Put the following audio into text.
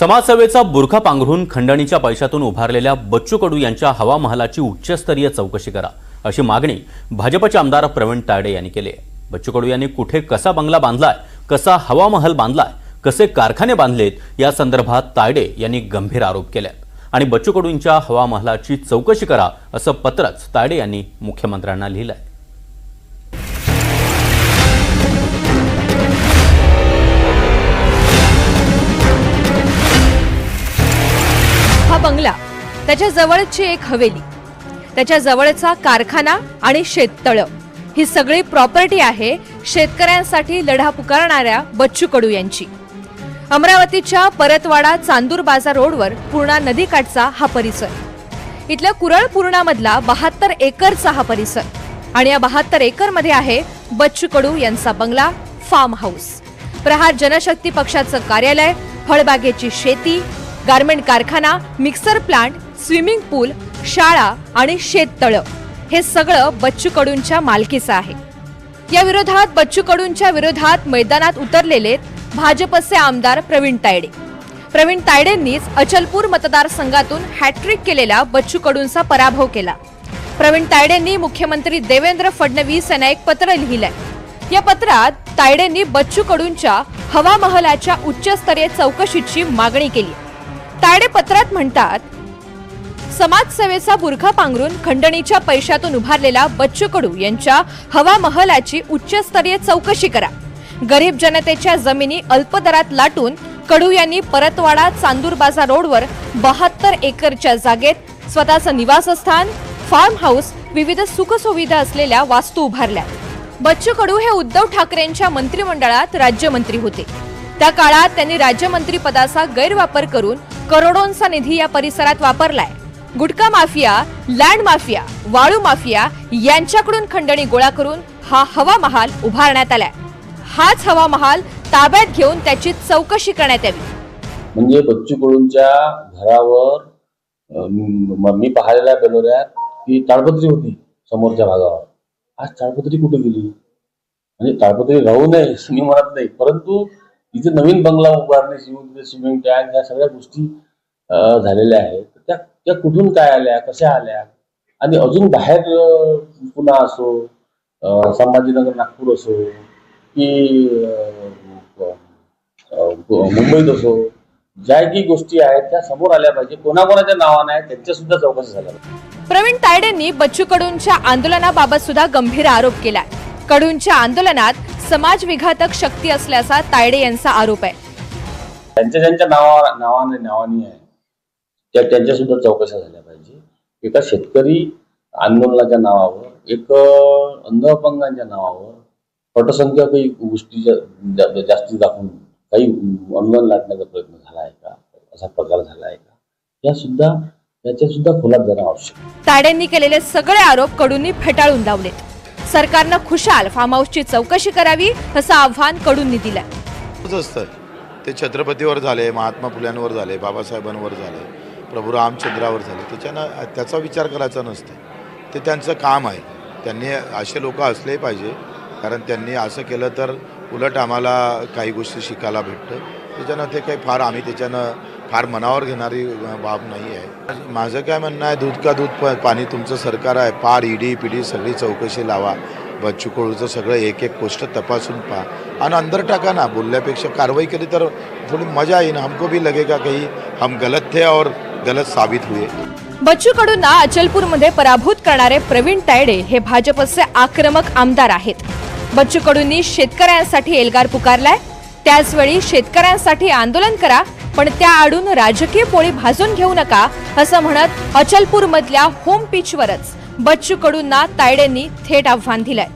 समाजसेवेचा बुरखा पांघरून खंडणीच्या पैशातून उभारलेल्या बच्चू कडू यांच्या हवा महालाची उच्चस्तरीय चौकशी करा अशी मागणी भाजपचे आमदार प्रवीण तायडे यांनी केली आहे. बच्चू कडू यांनी कुठे कसा बंगला बांधलाय कसा हवा महल बांधलाय कसे कारखाने बांधलेत या संदर्भात तायडे यांनी गंभीर आरोप केले आणि बच्चू कडूंच्या हवा महालाची चौकशी करा असं पत्रच तायडे यांनी मुख्यमंत्र्यांना लिहिलं आहे बंगला त्याच्या जवळची एक हवेली त्याच्या जवळचा कारखाना आणि शेततळ. ही सगळी प्रॉपर्टी आहे शेतकऱ्यांसाठी लढा पुकारणाऱ्या बच्चू कडू यांची. अमरावतीच्या परतवाडा चांदूर बाजार रोडवर पूर्णा नदीकाठचा हा परिसर. इथल्या कुरळ पूर्णामधला बहात्तर एकरचा हा परिसर आणि या बहात्तर एकरमध्ये आहे बच्चू कडू यांचा बंगला फार्म हाऊस प्रहार जनशक्ती पक्षाचं कार्यालय फळबागेची शेती गारमेंट कारखाना मिक्सर प्लांट स्विमिंग पूल शाळा आणि शेततळं. हे सगळं बच्चू कडूंच्या मालकीचं आहे. या विरोधात बच्चू कडूंच्या विरोधात मैदानात उतरलेले भाजपचे आमदार प्रवीण तायडे. प्रवीण तायडेंनीच अचलपूर मतदारसंघातून हॅट्रिक केलेल्या बच्चू कडूंचा पराभव केला. प्रवीण तायडेंनी मुख्यमंत्री देवेंद्र फडणवीस यांना एक पत्र लिहिलंय. या पत्रात तायडेंनी बच्चू कडूंच्या हवामहलाच्या उच्चस्तरीय चौकशीची मागणी केली. ताडेपत्रात म्हणतात समाजसेवेचा बुरखा पांघरून खंडणीच्या पैशातून उभारलेला बच्चू कडू यांच्या हवा महलाची उच्चस्तरीय चौकशी करा. गरीब जनतेच्या जमिनी अल्पदरात लाटून कडू यांनी परतवाडा चांदूर बाजार रोडवर बहात्तर एकरच्या जागेत स्वतःचं निवासस्थान फार्म हाऊस विविध सुखसुविधा असलेल्या वास्तू उभारल्या. बच्चू कडू हे उद्धव ठाकरेंच्या मंत्रिमंडळात राज्यमंत्री होते. त्या काळात त्यांनी राज्यमंत्री पदाचा गैरवापर करून करोडोंचा निधी या परिसरात वापरलाय. गुटखा माफिया लँड माफिया वाळू माफिया यांच्याकडून खंडणी गोळा करून हा हवा महाल उभारण्यात आलाय. हाच हवा महाल ताब्यात घेऊन त्याची चौकशी करण्यात यावी. म्हणजे बच्चू कडूंच्या घरावर मी पाहिलेल्या बेलोऱ्यात की ताडपत्री होती समोरच्या भागावर. आज ताडपत्री कुठे गेली? म्हणजे ताडपत्री राहू नये मी म्हणत नाही परंतु इथे नवीन बंगला उभारणे सिमेंट स्विमिंग टँक ह्या सगळ्या गोष्टी झालेल्या आहेत. तर त्या त्या कुठून काय आल्या कशा आल्या? आणि अजून बाहेर पुन्हा असो संभाजीनगर नागपूर असो की मुंबईत असो ज्या काही गोष्टी आहेत त्या समोर आल्या पाहिजे. कोणाकोणाच्या नावाने आहेत त्यांच्या सुद्धा चौकशी झाल्या प्रवीण तायडेंनी बच्चू कडूंच्या आंदोलनाबाबत सुद्धा गंभीर आरोप केला कडूंच्या आंदोलनात समाज विघातक शक्ती असल्याचा तायडे यांचा आरोप आहे. त्यांच्या ज्यांच्या नावा नावाने नावानी आहे त्या त्यांच्या सुद्धा चौकशा झाल्या पाहिजे. एका शेतकरी आंदोलनाच्या नावावर एक अं, अंध अपंगांच्या नावावर पटसंख्याकही गोष्टी जा- जा- जास्ती दाखवून काही अनुदान लाटण्याचा प्रयत्न झाला आहे का? असा प्रकार झाला आहे का? या सुद्धा याच्या सुद्धा खोलात जाणं आवश्यक. तायडेंनी केलेले सगळे आरोप कडूंनी फेटाळून लावलेत. सरकारनं खुशाल फार्म हाऊसची चौकशी करावी असं आव्हान कडूंनी दिलंय. असतं. ते छत्रपतीवर झाले महात्मा फुल्यांवर झाले बाबासाहेबांवर झाले प्रभू रामचंद्रावर झाले. त्याच्यानं त्याचा विचार करायचा नसतं. ते त्यांचं काम आहे. त्यांनी असे लोक असले पाहिजे. कारण त्यांनी असं केलं तर उलट आम्हाला काही गोष्टी शिकायला भेटतं. त्याच्यानं ते काही फार आम्ही त्याच्यानं फार मनावर घेणारी बाब नाही आहे. माझं काय म्हणणं आहे दूध का दूध प- पाणी तुमचं सरकार आहे. पार ईडी पिडी सगळी चौकशी लावा. बच्चू कडूचं सगळं एक एक गोष्ट तपासून पहा. आणि अंदर टाका ना बोलल्यापेक्षा कारवाई केली तर थोडी मजा येईन. हमको भी लगेगा काही हम गलत थे और गलत साबित हुए. बच्चू कडूंना अचलपूरमध्ये पराभूत करणारे प्रवीण तायडे हे भाजपचे आक्रमक आमदार आहेत. बच्चू कडूंनी शेतकऱ्यांसाठी एल्गार पुकारलाय. त्याचवेळी शेतकऱ्यांसाठी आंदोलन करा पण त्या आडून राजकीय पोळी भाजून घेऊ नका असं म्हणत अचलपूर मधल्या होम पिचवरच बच्चू कडूंना तायडेंनी थेट आव्हान दिलंय.